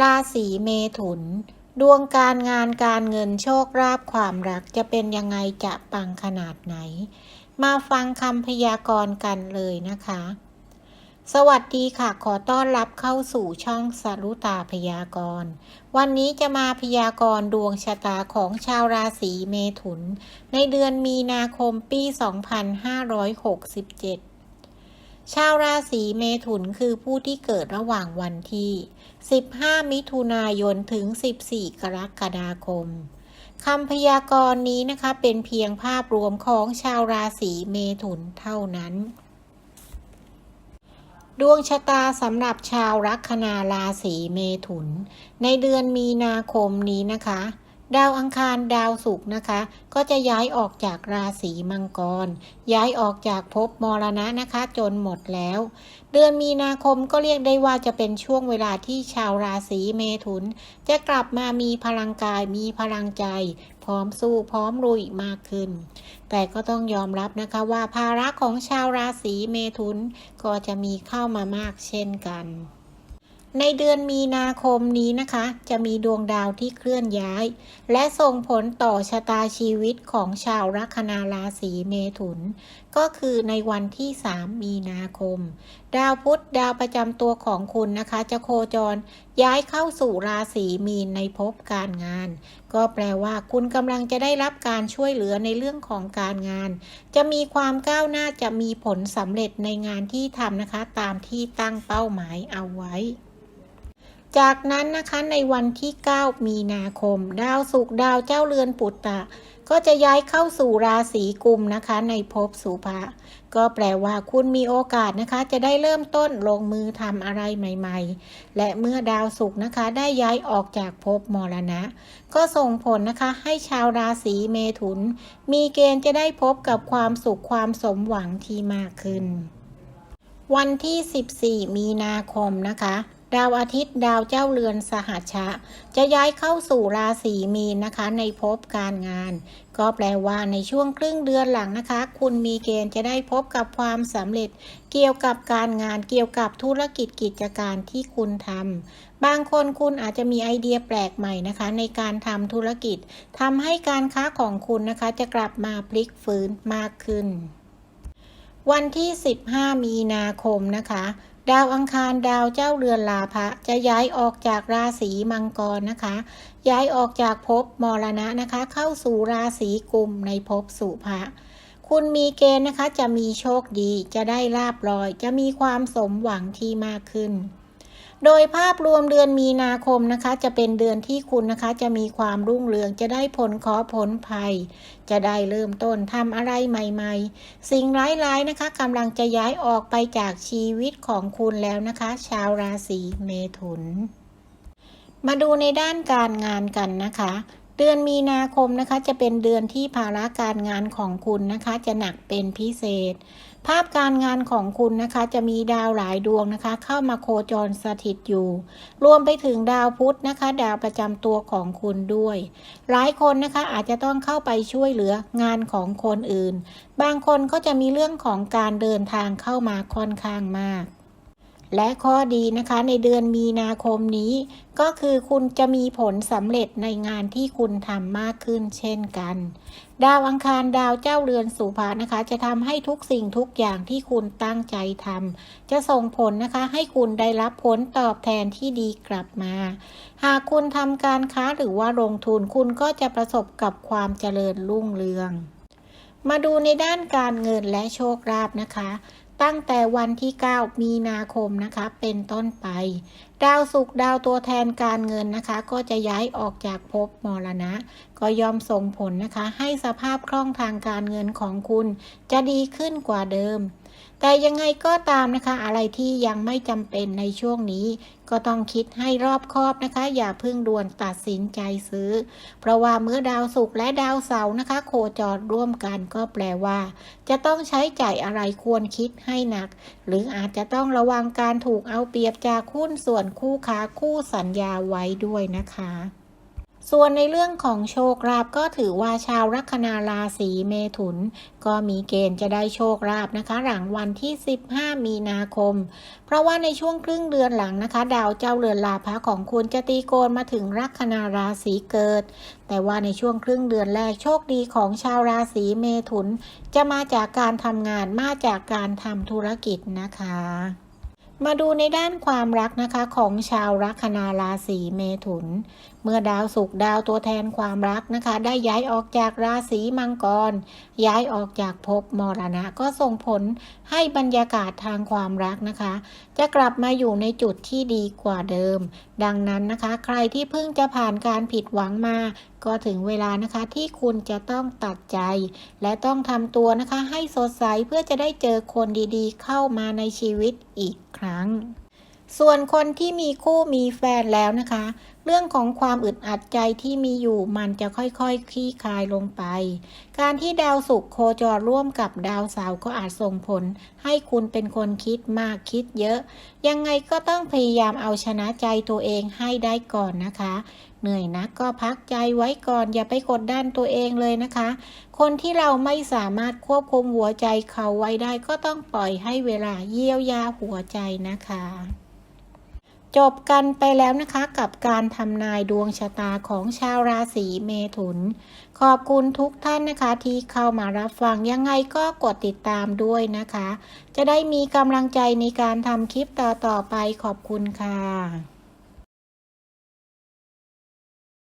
ราศีเมถุน ดวงการงานการเงินโชคลาภความรักจะเป็นยังไงจะปังขนาดไหน มาฟังคำพยากรณ์กันเลยนะคะ สวัสดีค่ะ ขอต้อนรับเข้าสู่ช่องสรุตาพยากรณ์ วันนี้จะมาพยากรณ์ดวงชะตาของชาวราศีเมถุน ในเดือนมีนาคมปี 2567 ชาวราศีเมถุนคือผู้ที่เกิดระหว่างวันที่ 15 มิถุนายนถึง 14 กรกฎาคมคำพยากรณ์นี้นะคะเป็นเพียงภาพรวมของชาวราศีเมถุนเท่านั้น ดวงชะตาสำหรับชาวลัคนาราศีเมถุน ในเดือนมีนาคมนี้นะคะ ดาวอังคารดาวศุกร์นะคะ ก็จะย้ายออกจากราศีมังกร ย้ายออกจากภพมรณะนะคะ จนหมดแล้ว เดือนมีนาคมก็เรียกได้ว่าจะเป็นช่วงเวลาที่ชาวราศีเมถุน จะกลับมามีพลังกายมีพลังใจ พร้อมสู้พร้อมลุยมากขึ้น แต่ก็ต้องยอมรับนะคะว่าภาระของชาวราศีเมถุนก็จะมีเข้ามามากเช่นกัน ในเดือนมีนาคมนี้นะคะ จะมีดวงดาวที่เคลื่อนย้าย และส่งผลต่อชะตาชีวิตของชาวลัคนาราศีเมถุน ก็คือในวันที่ 3 มีนาคม ดาวพุธดาวประจำตัวของคุณนะคะ จะโคจรย้ายเข้าสู่ราศีมีนในภพการงาน ก็แปลว่าคุณกำลังจะได้รับการช่วยเหลือในเรื่องของการงาน จะมีความก้าวหน้าจะมีผลสำเร็จในงานที่ทำนะคะ ตามที่ตั้งเป้าหมายเอาไว้ จากนั้นนะคะในวันที่ 9 มีนาคม ดาวศุกดาวเจ้าเรือนปุตตะ ก็จะย้ายเข้าสู่ราศีกุมนะคะ ในภพสุภะก็แปลว่าคุณมีโอกาสนะคะ จะได้เริ่มต้นลงมือทำอะไรใหม่ๆ และเมื่อดาวศุกร์นะคะ ได้ย้ายออกจากภพมรณะ ก็ส่งผลนะคะให้ชาวราศีเมถุน มีเกณฑ์จะได้พบกับความสุขความสมหวังที่มากขึ้น วันที่ 14 มีนาคมนะคะ ดาวอาทิตย์ดาวเจ้าเรือนสหัชชะ จะย้ายเข้าสู่ราศีมีนนะคะ ในภพการงาน ก็แปลว่าในช่วงครึ่งเดือนหลังนะคะ คุณมีเกณฑ์จะได้พบกับความสำเร็จ เกี่ยวกับการงานเกี่ยวกับธุรกิจกิจการที่คุณทำบางคนคุณอาจจะมีไอเดียแปลกใหม่นะคะ ในการทำธุรกิจทำให้การค้าของคุณนะคะ จะกลับมาพลิกฟื้นมากขึ้น วันที่ 15 มีนาคมนะคะ ดาวอังคารดาวเจ้าเรือนลาภะจะย้ายออกจากราศีมังกรนะคะ ย้ายออกจากภพมรณะนะคะ เข้าสู่ราศีกุมในภพสุภะคุณมีเกณฑ์นะคะจะมีโชคดีจะได้ลาบลอย จะมีความสมหวังที่มากขึ้น โดยภาพรวมเดือนมีนาคมนะคะ จะเป็นเดือนที่คุณนะคะ จะมีความรุ่งเรืองจะได้ผลเคราะห์ผลภัย จะได้เริ่มต้นทำอะไรใหม่ๆ สิ่งร้ายๆนะคะกำลังจะย้ายออกไปจากชีวิตของคุณแล้วนะคะ ชาวราศีเมถุน มาดูในด้านการงานกันนะคะเดือนมีนาคมนะคะจะเป็นเดือนที่ภาระการงานของคุณนะคะ จะหนักเป็นพิเศษ ภาพการงานของคุณนะคะจะมีดาวหลายดวงนะคะ เข้ามาโคจรสถิตอยู่ รวมไปถึงดาวพุธนะคะ ดาวประจำตัวของคุณด้วย หลายคนนะคะอาจจะต้องเข้าไปช่วยเหลืองานของคนอื่น บางคนก็จะมีเรื่องของการเดินทางเข้ามาค่อนข้างมาก และข้อดีนะคะในเดือนมีนาคมนี้ ก็คือคุณจะมีผลสำเร็จในงานที่คุณทำมากขึ้นเช่นกัน ดาวอังคารดาวเจ้าเรือนสุภานะคะ จะทำให้ทุกสิ่งทุกอย่างที่คุณตั้งใจทำจะส่งผลนะคะให้คุณได้รับผลตอบแทนที่ดีกลับมา หากคุณทำการค้าหรือว่าลงทุนคุณก็จะประสบกับความเจริญรุ่งเรือง มาดูในด้านการเงินและโชคลาภนะคะ ตั้งแต่วันที่ 9 มีนาคมนะคะ เป็นต้นไป ดาวสุกดาวตัวแทนการเงินนะคะ ก็จะย้ายออกจากภพมรณะ ก็ยอมส่งผลนะคะ ให้สภาพคล่องทางการเงินของคุณ จะดีขึ้นกว่าเดิม แต่ยังไงก็ตามนะคะ อะไรที่ยังไม่จำเป็นในช่วงนี้ ก็ต้องคิดให้รอบคอบนะคะ อย่าเพิ่งด่วนตัดสินใจซื้อ เพราะว่าเมื่อดาวศุกร์และดาวเสาร์นะคะ โคจรร่วมกันก็แปลว่า จะต้องใช้จ่ายอะไรควรคิดให้หนัก หรืออาจจะต้องระวังการถูกเอาเปรียบจากหุ้นส่วนคู่ค้าคู่สัญญาไว้ด้วยนะคะ ส่วนในเรื่องของโชคลาภก็ถือว่าชาวลัคนาราศีเมถุน ก็มีเกณฑ์จะได้โชคลาภนะคะ หลังวันที่ 15 มีนาคม เพราะว่าในช่วงครึ่งเดือนหลังนะคะ ดาวเจ้าเรือนลาภะของคุณจะตีโกนมาถึงลัคนาราศีเกิด แต่ว่าในช่วงครึ่งเดือนแรกโชคดีของชาวราศีเมถุน จะมาจากการทำงานมาจากการทำธุรกิจนะคะ มาดูในด้านความรักนะคะของชาวลัคนาราศีเมถุน เมื่อดาวศุกดาวตัวแทนความรักนะคะ ได้ย้ายออกจากราศีมังกร ย้ายออกจากภพมรณะ ก็ส่งผลให้บรรยากาศทางความรักนะคะ จะกลับมาอยู่ในจุดที่ดีกว่าเดิม ดังนั้นนะคะ ใครที่เพิ่งจะผ่านการผิดหวังมา ก็ถึงเวลานะคะที่คุณจะต้องตัดใจ และต้องทำตัวนะคะให้สดใสเพื่อจะได้เจอคนดีๆ เข้ามาในชีวิตอีก ครั้ง ส่วนคนที่มีคู่มีแฟนแล้วนะคะ เรื่องของความอึดอัดใจที่มีอยู่มันจะค่อยๆคคลี่คลายลงไป การที่ดาวศุกร์โคจรร่วมกับดาวเสาร์ก็อาจส่งผล ให้คุณเป็นคนคิดมากคิดเยอะ ยังไงก็ต้องพยายามเอาชนะใจตัวเองให้ได้ก่อนนะคะ เหนื่อยนักก็พักใจไว้ก่อนอย่าไปกดดันตัวเองเลยนะคะ คนที่เราไม่สามารถควบคุมหัวใจเขาไว้ได้ก็ต้องปล่อยให้เวลาเยียวยาหัวใจนะคะ จบกันไปแล้วนะคะกับการทำนายดวงชะตาของชาวราศีเมถุน ขอบคุณทุกท่านนะคะที่เข้ามารับฟังยังไงก็กดติดตามด้วยนะคะ จะได้มีกำลังใจในการทำคลิปต่อๆไปขอบคุณค่ะ